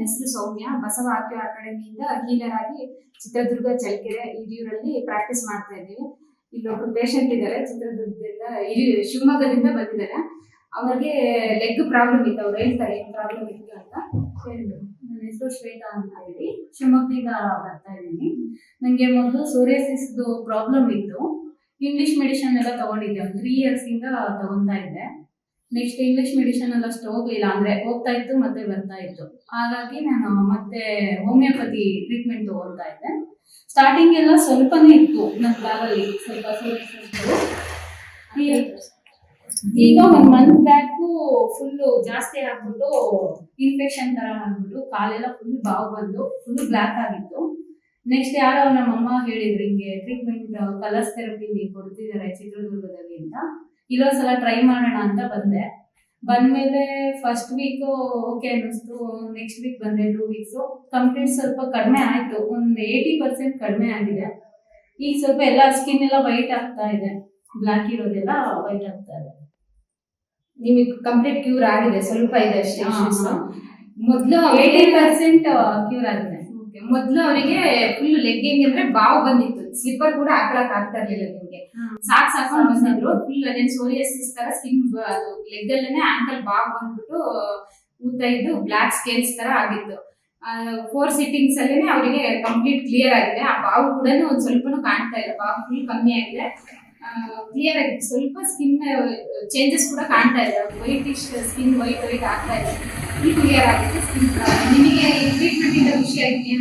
ನನ್ನ ಹೆಸರು ಸೌಮ್ಯ. ಬಸವ ಆರ್ಕ್ಯೂ ಅಕಾಡೆಮಿಯಿಂದ ಹೀಲರ್ ಆಗಿ ಚಿತ್ರದುರ್ಗ ಚಳ್ಳಕೆರೆ ಹಿರಿಯೂರಲ್ಲಿ ಪ್ರಾಕ್ಟೀಸ್ ಮಾಡ್ತಾ ಇದ್ದೀವಿ. ಇಲ್ಲೊಬ್ರು ಪೇಷಂಟ್ ಇದ್ದಾರೆ, ಚಿತ್ರದುರ್ಗದಿಂದ ಹಿರಿಯೂರು ಶಿವಮೊಗ್ಗದಿಂದ ಬಂದಿದ್ದಾರೆ. ಅವ್ರಿಗೆ ಲೆಗ್ ಪ್ರಾಬ್ಲಮ್ ಇತ್ತು, ಅವ್ರು ಹೇಳ್ತಾರೆ ಏನು ಪ್ರಾಬ್ಲಮ್ ಇತ್ತು ಅಂತ. ಹೇಳಿದ್ರು. ನನ್ನ ಹೆಸರು ಶ್ವೇತಾ ಅಂತ ಹೇಳಿ. ಶಿವಮೊಗ್ಗದಿಂದ ಬರ್ತಾ ಇದ್ದೀನಿ. ನನಗೆ ಮೊದಲು ಸೂರ್ಯಸಿಸ್ದು ಪ್ರಾಬ್ಲಮ್ ಇತ್ತು. ಇಂಗ್ಲಿಷ್ ಮೆಡಿಷನ್ ಎಲ್ಲ ತಗೊಂಡಿದ್ದೆ, ಒಂದು ತ್ರೀ ಇಯರ್ಸಿಂದ ತಗೊಂತಾ ಇದ್ದೆ. ನೆಕ್ಸ್ಟ್ ಇಂಗ್ಲಿಷ್ ಮೆಡಿಷನ್ ಎಲ್ಲ ಅಷ್ಟು ಹೋಗ್ಲಿಲ್ಲ. ಅಂದ್ರೆ ಹೋಗ್ತಾ ಇತ್ತು, ಮತ್ತೆ ಬರ್ತಾ ಇತ್ತು. ಹಾಗಾಗಿ ನಾನು ಮತ್ತೆ ಹೋಮಿಯೋಪತಿ ಟ್ರೀಟ್ಮೆಂಟ್ ತಗೊಳ್ತಾ ಇದ್ದೆ. ಸ್ಟಾರ್ಟಿಂಗ್ ಎಲ್ಲ ಸ್ವಲ್ಪನೇ ಇತ್ತು ನನ್ನ ಬ್ಯಾಗಲ್ಲಿ ಸ್ವಲ್ಪ ಈಗ ಒಂದ್ ಮಂತ್ ಬ್ಯಾಕು ಫುಲ್ಲು ಜಾಸ್ತಿ ಆಗ್ಬಿಟ್ಟು ಇನ್ಫೆಕ್ಷನ್ ತರ ಆಗ್ಬಿಟ್ಟು ಕಾಲೆಲ್ಲ ಫುಲ್ ಬಾವು ಬಂದು ಫುಲ್ ಬ್ಲ್ಯಾಕ್ ಆಗಿತ್ತು. ನೆಕ್ಸ್ಟ್ ಯಾರೋ ನಮ್ಮಮ್ಮ ಹೇಳಿದ್ರು, ಹಿಂಗೆ ಟ್ರೀಟ್ಮೆಂಟ್ ಕಲರ್ಸ್ ಥೆರಪಿ ಕೊಡ್ತಿದ್ದಾರೆ ಚಿತ್ರದುರ್ಗದಲ್ಲಿ ಅಂತ. ಇಲ್ಲೊಂದ್ಸಲ ಟ್ರೈ ಮಾಡೋಣ ಅಂತ ಬಂದೆ. ಬಂದ್ಮೇಲೆ ಫಸ್ಟ್ ವೀಕ್ ಓಕೆ ಅನ್ನಿಸ್ತು. ನೆಕ್ಸ್ಟ್ ವೀಕ್ ಬಂದೆ ಟೂ ವೀಕ್ಸು ಕಂಪ್ಲೀಟ್ ಸ್ವಲ್ಪ ಕಡಿಮೆ ಆಯ್ತು. ಒಂದು ಏಯ್ಟಿ ಪರ್ಸೆಂಟ್ ಕಡಿಮೆ ಆಗಿದೆ. ಈಗ ಸ್ವಲ್ಪ ಎಲ್ಲ ಸ್ಕಿನ್ ಎಲ್ಲ ವೈಟ್ ಆಗ್ತಾ ಇದೆ. ಬ್ಲ್ಯಾಕ್ ಇರೋದೆಲ್ಲ ವೈಟ್ ಆಗ್ತಾ ಇದೆ. ನಿಮಗೆ ಕಂಪ್ಲೀಟ್ ಕ್ಯೂರ್ ಆಗಿದೆ. ಸ್ವಲ್ಪ ಇದೆ ಅಷ್ಟೇ ಮೊದಲು ಏಯ್ಟಿ ಪರ್ಸೆಂಟ್ ಕ್ಯೂರ್ ಆಗಿದೆ. ಮೊದ್ಲು ಅವರಿಗೆ ಫುಲ್ ಲೆಗ್ಗಿಂಗ್ ಅಂದ್ರೆ ಬಾವು ಬಂದಿತ್ತು. ಸ್ಲಿಪ್ಪರ್ ಕೂಡ ಹಾಕೊಳಕ್ ಆಗ್ತಾ ಇರ್ಲಿಲ್ಲ ನಿಮ್ಗೆ. ಸಾಕ್ ಸಾಕೊಂಡು ಬಂದಿದ್ರು. ಫುಲ್ ಅದೇ ಸೋರಿಯಸಿಸ್ ತರ ಸ್ಕಿನ್ ಅದು ಲೆಗ್ ಅಲ್ಲೇನೆ ಆಂಕಲ್ ಬಾವು ಬಂದ್ಬಿಟ್ಟು ಊತ ಇದ್ದು ಬ್ಲಾಕ್ ಸ್ಕೇಲ್ಸ್ ತರ ಆಗಿತ್ತು. ಫೋರ್ ಸಿಟ್ಟಿಂಗ್ಸ್ ಅಲ್ಲೇನೆ ಅವರಿಗೆ ಕಂಪ್ಲೀಟ್ ಕ್ಲಿಯರ್ ಆಗಿದೆ. ಆ ಬಾವು ಕೂಡ ಒಂದ್ ಸ್ವಲ್ಪನೂ ಕಾಣ್ತಾ ಇಲ್ಲ. ಬಾವು ಫುಲ್ ಕಮ್ಮಿ ಆಗಿದೆ. ಕ್ಲಿಯರ್ ಆಗಿದೆ. ಸ್ವಲ್ಪ ಸ್ಕಿನ್ ಚೇಂಜಸ್ ಕೂಡ ಕಾಣ್ತಾ ಇದೆ ವೈಟಿಶ್ ಸ್ಕಿನ್ ವೈಟ್ ವೈಟ್ ಆಗ್ತಾ ಇದೆ. ಫುಲ್ ಕ್ಲಿಯರ್ ಆಗಿದೆ ಸ್ಕಿನ್ ಖುಷಿ ಆಗಿದೆಯಾ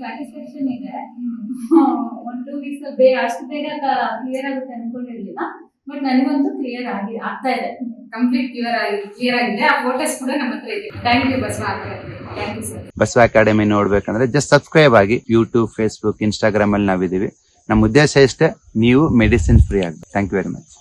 ಸ್ಯಾಟಿಸ್ಫ್ಯಾಕ್ಷನ್ ಇದೆ ಒನ್ ಟೂ ವೀಕ್ಸ್ ಬೇ, ಅಷ್ಟು ಬೇಗ ಕ್ಲಿಯರ್ ಆಗುತ್ತೆ ಅನ್ಕೊಂಡಿರ್ಲಿಲ್ಲ. ಬಟ್ ನನಗಂತೂ ಕ್ಲಿಯರ್ ಆಗಿ, ಆಗ್ತಾ ಇದೆ. ಕಂಪ್ಲೀಟ್ ಕ್ಲಿಯರ್ ಆಗಿ ಕ್ಲಿಯರ್ ಆಗಿದೆ. ಆ ಫೋಟೋಸ್ ಕೂಡ ನಮ್ಮ ಹತ್ರ ಇದೆ. Thank you Basava thank you sir Basava academy ನೋಡ್ಬೇಕಂದ್ರೆ ಜಸ್ಟ್ ಸಬ್ಸ್ಕ್ರೈಬ್ ಆಗಿ ಯೂಟ್ಯೂಬ್ ಫೇಸ್ಬುಕ್ ಇನ್ಸ್ಟಾಗ್ರಾಮ್ ಅಲ್ಲಿ ನಾವಿದೀವಿ ನಮ್ಮ ಉದ್ದೇಶ ಇಷ್ಟೇ, ನೀವು ಮೆಡಿಸಿನ್ ಫ್ರೀ ಆಗಿ ಥ್ಯಾಂಕ್ ಯು ವೆರಿ ಮಚ್